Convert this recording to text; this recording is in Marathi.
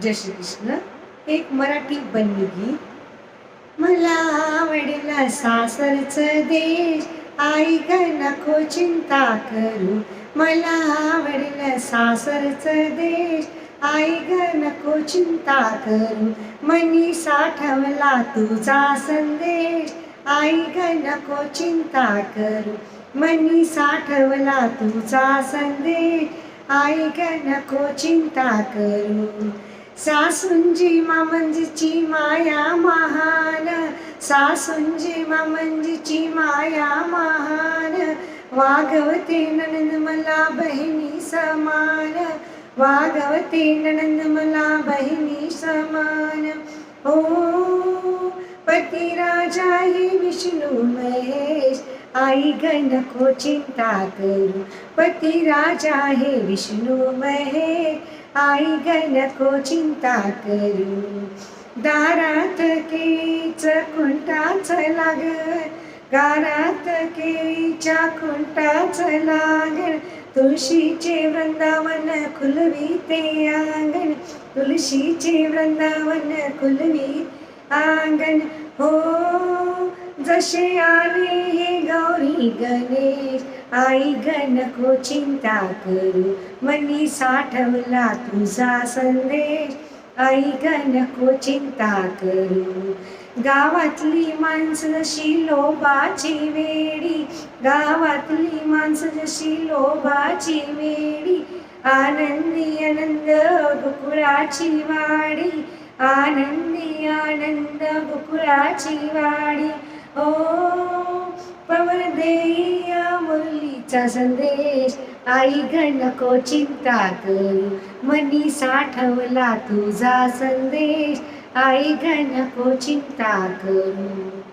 जय श्री कृष्ण एक मराठी गीत मला आवडला सासरचं देश. आई ग नको चिंता करू. मला आवडलं सासरचं देश. आई ग नको चिंता करू. मनी साठवला तुझा संदेश. आई ग नको चिंता करू. मनी साठवला तुझा संदेश. आई ग नको चिंता करू. सासूंजी मामंजीची माया महान. सासूंजी मामंजीची माया महान. वागवते ननंद मला बहिणी समान. वागवते ननंद मला बहिणी समान. ओ पती राजा हे विष्णू महेश. आई ग नको चिंता करू. पती राजा हे विष्णू महेश. आई ग नको चिंता करू दारात केळीच खुंटाच लाग गारात केळीच्या खुंटाच लाग. तुळशीचे वृंदावन खुलवी ते आंगण तुळशीचे वृंदावन खुलवी आंगण. हो जसे आले हे गौरी गणे आई ग नको चिंता करू मनी साठवला तुझा संदेश. आई ग नको चिंता करू गावातली माणसं जशी लोबाची वेडी गावातली माणसं जशी लोबाची वेडी आनंदी आनंद गोकुळाची वाडी आनंदी आनंद गोकुळाची वाडी. ओ मुरलीचा संदेश आई ग नको चिंता करू मनी साठवला तुझा संदेश आई ग नको चिंता करू